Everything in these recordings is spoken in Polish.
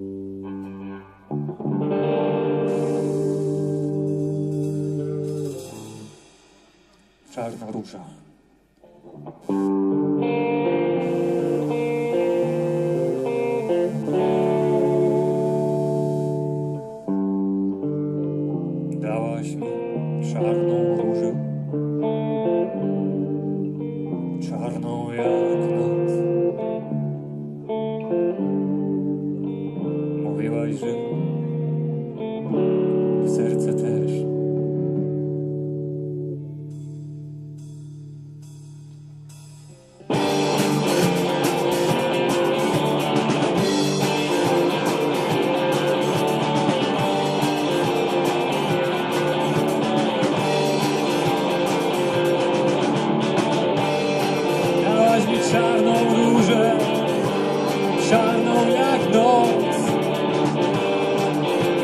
잘나가둘셔 Mówiłaś,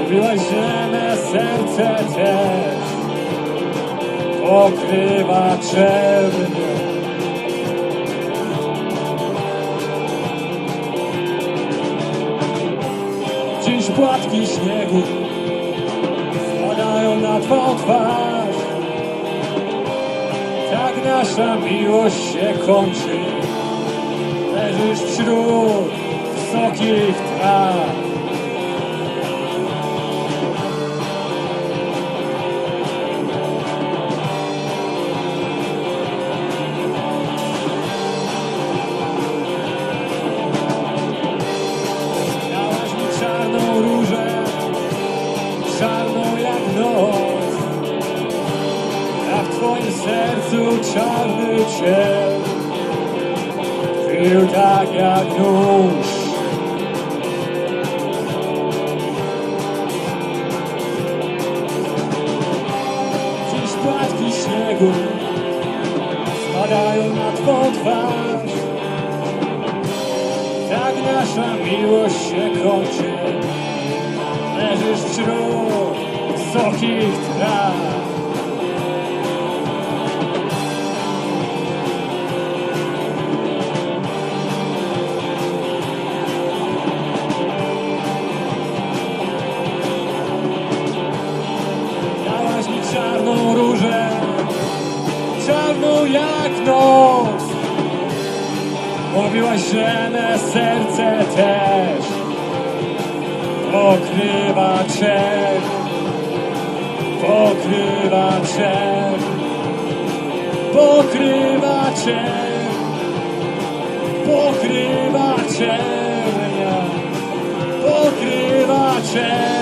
Mówiłaś, że me serce też pokrywa czerwień. Dziś płatki śniegu spadają na twą twarz. Tak nasza miłość się kończy. Leżysz wśród wysokich traw. Czarny ciel Tkwił tak jak nóż. Dziś płatki śniegu Spadają na twą twarz. Tak nasza miłość się kończy. Leżysz wśród wysokich traw jak noc. Mówiłaś, że me serce też pokrywa czerw, pokrywa czerw, pokrywa czerw, pokrywa czerwnia, pokrywa czerw.